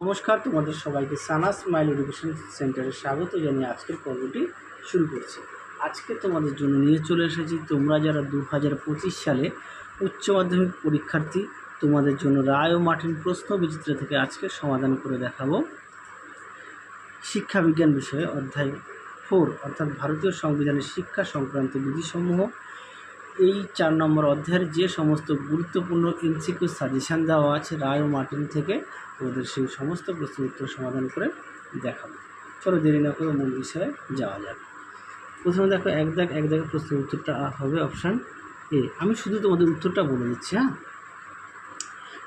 নমস্কার, তোমাদের সবাইকে সানাস মাইল এডুকেশন সেন্টারে স্বাগত জানিয়ে আজকের পর্বটি শুরু করছি। আজকে তোমাদের জন্য নিয়ে চলে এসেছি তোমরা যারা দু হাজার পঁচিশ সালে উচ্চ মাধ্যমিক পরীক্ষার্থী, তোমাদের জন্য রায় ও মার্টিন প্রশ্ন বিচিত্র থেকে আজকে সমাধান করে দেখাবো। শিক্ষা বিজ্ঞান বিষয়ে অধ্যায় ফোর, অর্থাৎ ভারতীয় সংবিধানের শিক্ষা সংক্রান্ত বিধিসমূহ এই চার নম্বর অধ্যায়ের যে সমস্ত গুরুত্বপূর্ণ এমসিকিউ সাজেশান দেওয়া আছে রায় ও মার্টিন থেকে, তোমাদের সেই সমস্ত প্রশ্ন উত্তর সমাধান করে দেখাবো। চলো দেরি না করে মূল বিষয়ে যাওয়া যাক। প্রথমে দেখো, এক দাগ, এক দাগের প্রশ্নের উত্তরটা হবে অপশান এ আমি শুধু তোমাদের উত্তরটা বলে দিচ্ছি হ্যাঁ?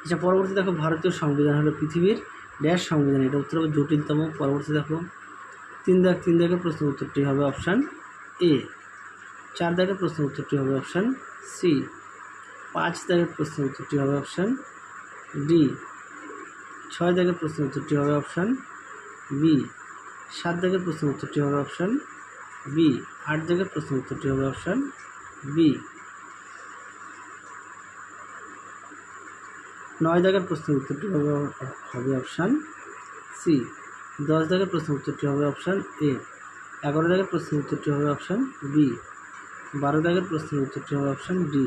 আচ্ছা পরবর্তী দেখো, ভারতীয় সংবিধান হলো পৃথিবীর ড্যাশ সংবিধান। এটা উত্তর হবে জটিলতম। পরবর্তী দেখো, তিন দাগ, তিন দাগের প্রশ্নের উত্তরটি হবে অপশান এ চার দাগের প্রশ্নের উত্তরটি হবে অপশান সি পাঁচ দাগের প্রশ্নের উত্তরটি হবে অপশান ডি ছয় দাগের প্রশ্নের উত্তরটি হবে অপশান বি সাত দাগের প্রশ্নের উত্তরটি হবে অপশান বি আট দাগের প্রশ্নের উত্তরটি হবে অপশান বি নয় দাগের প্রশ্নের উত্তরটি হবে হবে অপশান সি দশ দাগের প্রশ্নের উত্তরটি হবে অপশান এ এগারো দাগের প্রশ্নের উত্তরটি হবে অপশান বি বারো দাগের প্রশ্নের উত্তরটি হবে অপশান ডি।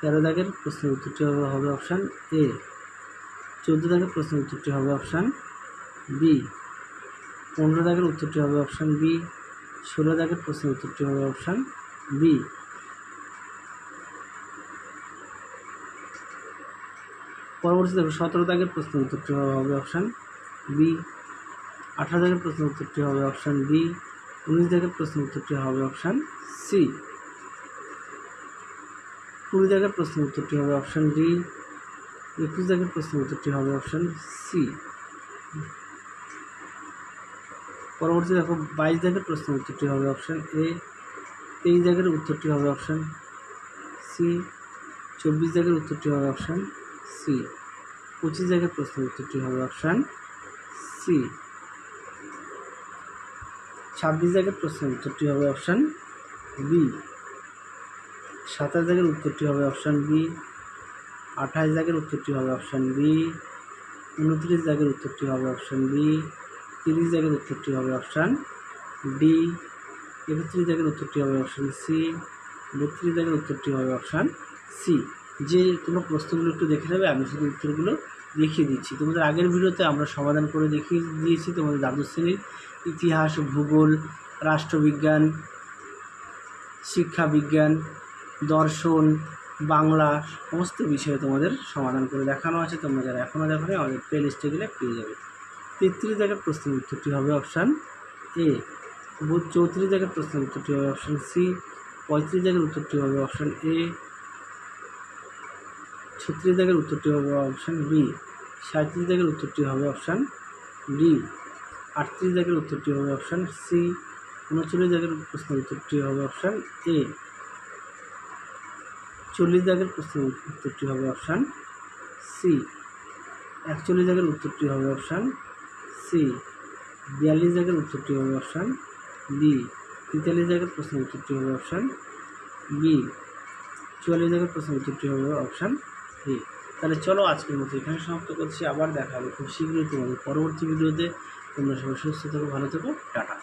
তেরো দাগের প্রশ্নের উত্তরটি হবে হবে অপশান এ। চোদ্দ দাগের প্রশ্নের উত্তরটি হবে অপশান বি। পনেরো দাগের উত্তরটি হবে অপশান বি। ষোলো দাগের প্রশ্নের উত্তরটি হবে অপশান বি। পরবর্তী দেখো, সতেরো দাগের প্রশ্নের উত্তরটি হবে অপশান বি। আঠারো দাগের প্রশ্নের উত্তরটি হবে অপশান বি। উনিশ দাগের প্রশ্নের উত্তরটি হবে অপশান সি কুড়ি দাগের প্রশ্নের উত্তরটি হবে অপশান ডি একুশ দাগের প্রশ্নের উত্তরটি হবে অপশান সি পরবর্তী দেখো, বাইশ দাগের প্রশ্নের উত্তরটি হবে অপশান এ তেইশ দাগের উত্তরটি হবে অপশান সি চব্বিশ দাগের উত্তরটি হবে অপশান সি পঁচিশ দাগের প্রশ্নের উত্তরটি হবে অপশান সি ছাব্বিশ দাগের প্রশ্নের উত্তরটি হবে অপশান বি। সাতাশ দাগের উত্তরটি হবে অপশান বি। আঠাশ দাগের উত্তরটি হবে অপশান বি। উনত্রিশ দাগের উত্তরটি হবে অপশান বি। তিরিশ দাগের উত্তরটি হবে অপশান ডি। একত্রিশ দাগের উত্তরটি হবে অপশান সি। বত্রিশ দাগের উত্তরটি হবে অপশান সি। যে তোমরা প্রশ্নগুলো একটু দেখে নেবে, আমি শুধু উত্তরগুলো দেখিয়ে দিচ্ছি। তোমাদের আগের ভিডিওতে আমরা সমাধান করে দেখিয়ে দিয়েছি তোমাদের দ্বাদশ শ্রেণির ইতিহাস, ভূগোল, রাষ্ট্রবিজ্ঞান, শিক্ষাবিজ্ঞান, দর্শন, বাংলা, সমস্ত বিষয়ে তোমাদের সমাধান করে দেখানো আছে। তোমরা যারা এখনও দেখো আমাদের প্লে লিস্টে গেলে পেয়ে যাবে। তেত্রিশ জায়গার প্রশ্নের উত্তরটি হবে অপশান এ চৌত্রিশ জায়গার প্রশ্নের উত্তরটি হবে অপশান সি পঁয়ত্রিশ জায়গার উত্তরটি হবে অপশান এ ছত্রিশ দাগের উত্তরটি হবে অপশান বি সাঁত্রিশ দাগের উত্তরটি হবে অপশান ডি আটত্রিশ দাগের উত্তরটি হবে অপশান সি উনচল্লিশ দাগের প্রশ্নের উত্তরটি হবে অপশান এ চল্লিশ দাগের প্রশ্নের উত্তরটি হবে অপশান সি একচল্লিশ দাগের উত্তরটি হবে অপশান সি বিয়াল্লিশ দাগের উত্তরটি হবে অপশান বি তেতাল্লিশ দাগের প্রশ্নের উত্তরটি হবে অপশান বি চুয়াল্লিশ দাগের প্রশ্নের উত্তরটি হবে অপশান এ তাহলে চলো আজকের মতো এখানে সমাপ্ত করছি। আবার দেখা হবে খুব শীঘ্রই তোমাদের পরবর্তী ভিডিওতে। তোমরা সবাই সুস্থ থেকো, ভালো থেকো, টাটা।